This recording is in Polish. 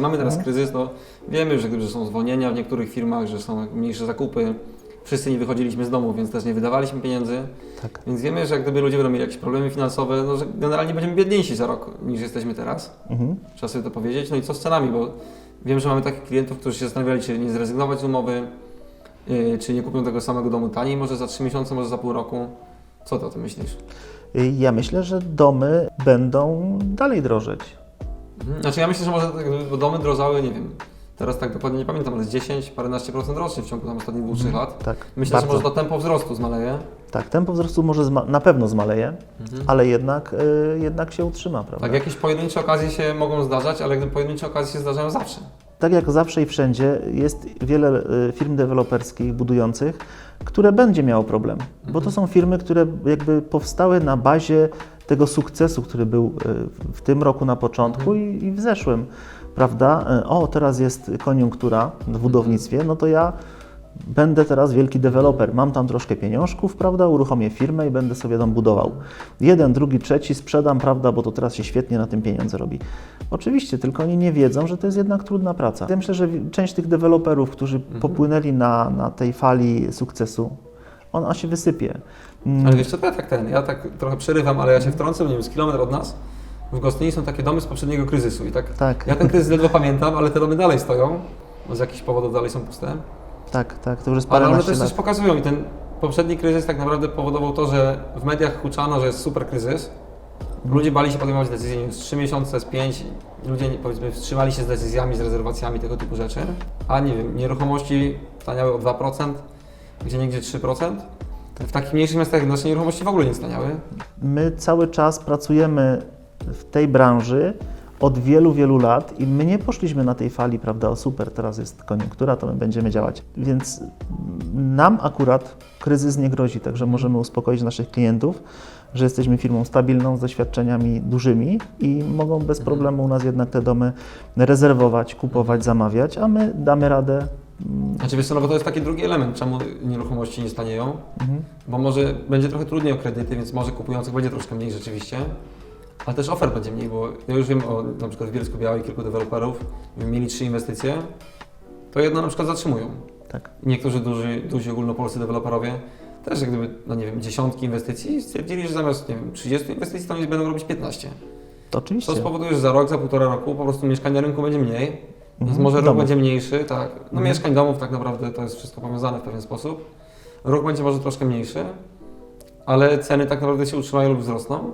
Mamy teraz kryzys, no wiemy, że, że są zwolnienia w niektórych firmach, że są mniejsze zakupy. Wszyscy nie wychodziliśmy z domu, więc też nie wydawaliśmy pieniędzy. Tak. Więc wiemy, że jak gdyby ludzie będą mieli jakieś problemy finansowe, no, że generalnie będziemy biedniejsi za rok niż jesteśmy teraz. Mhm. Trzeba sobie to powiedzieć. No i co z cenami, bo wiem, że mamy takich klientów, którzy się zastanawiali, czy nie zrezygnować z umowy, yy, czy nie kupią tego samego domu taniej, może za 3 miesiące, może za pół roku. Co ty o tym myślisz? Ja myślę, że domy będą dalej drożeć. Mhm. Znaczy ja myślę, że może tak jakby, domy drożały, nie wiem, teraz tak dokładnie nie pamiętam, ale z 10, paręnaście procent rocznie w ciągu tam ostatnich dwóch, trzech lat. Tak. Myślę, bardzo. że może to tempo wzrostu zmaleje. Tak, tempo wzrostu może na pewno zmaleje, Mhm. ale jednak, y, jednak się utrzyma, prawda? Tak, jakieś pojedyncze okazje się mogą zdarzać, ale gdy pojedyncze okazje się zdarzają zawsze. Tak jak zawsze i wszędzie jest wiele y, firm deweloperskich budujących, które będzie miało problem, bo to są firmy, które jakby powstały na bazie tego sukcesu, który był y, w tym roku na początku i, i w zeszłym, prawda? Y, O, teraz jest koniunktura w budownictwie, no to ja będę teraz wielki deweloper, mam tam troszkę pieniążków, prawda, uruchomię firmę i będę sobie tam budował. Jeden, drugi, trzeci sprzedam, prawda, bo to teraz się świetnie na tym pieniądze robi. Oczywiście, tylko oni nie wiedzą, że to jest jednak trudna praca. Ja myślę, że część tych deweloperów, którzy popłynęli na, na tej fali sukcesu, ona się wysypie. Mm, Ale wiesz co, to ja tak ten, ja tak trochę przerywam, ale ja się wtrącę, nie wiem, z kilometr od nas, w Gostyni są takie domy z poprzedniego kryzysu i tak, Tak. ja ten kryzys ledwo pamiętam, ale te domy dalej stoją, bo z jakichś powodów dalej są puste. Tak, tak, to już jest Ale one też coś pokazują i ten poprzedni kryzys tak naprawdę powodował to, że w mediach huczano, że jest super kryzys. Ludzie bali się podejmować decyzje, nie wiem, z 3 miesiące, z 5. Ludzie powiedzmy wstrzymali się z decyzjami, z rezerwacjami, tego typu rzeczy. A nie wiem, nieruchomości taniały o 2%, gdzie niegdzie 3%. W takich mniejszych miastach nasze nieruchomości w ogóle nie staniały. My cały czas pracujemy w tej branży od wielu, wielu lat i my nie poszliśmy na tej fali, prawda, o super, teraz jest koniunktura, to my będziemy działać. Więc nam akurat kryzys nie grozi, także możemy uspokoić naszych klientów, że jesteśmy firmą stabilną, z doświadczeniami dużymi i mogą bez problemu u nas jednak te domy rezerwować, kupować, zamawiać, a my damy radę. Znaczy wiesz co, no bo to jest taki drugi element, czemu nieruchomości nie stanieją. Mhm. Bo może będzie trochę trudniej o kredyty, więc może kupujących będzie troszkę mniej rzeczywiście. Ale też ofert będzie mniej, bo ja już wiem o na przykład w Bielsku Białej kilku deweloperów, mieli trzy inwestycje, to jedno na przykład zatrzymują. Tak. Niektórzy duży, duzi ogólnopolscy deweloperowie też jak gdyby, no nie wiem, dziesiątki inwestycji stwierdzili, że zamiast, nie wiem, 30 inwestycji, to oni będą robić 15. To oczywiście. To spowoduje, że za rok, za półtora roku po prostu mieszkań na rynku będzie mniej, więc Mhm. może rok Domów. będzie mniejszy, tak. No Mhm. mieszkań, domów tak naprawdę to jest wszystko powiązane w pewien sposób. Rok będzie może troszkę mniejszy, ale ceny tak naprawdę się utrzymają lub wzrosną.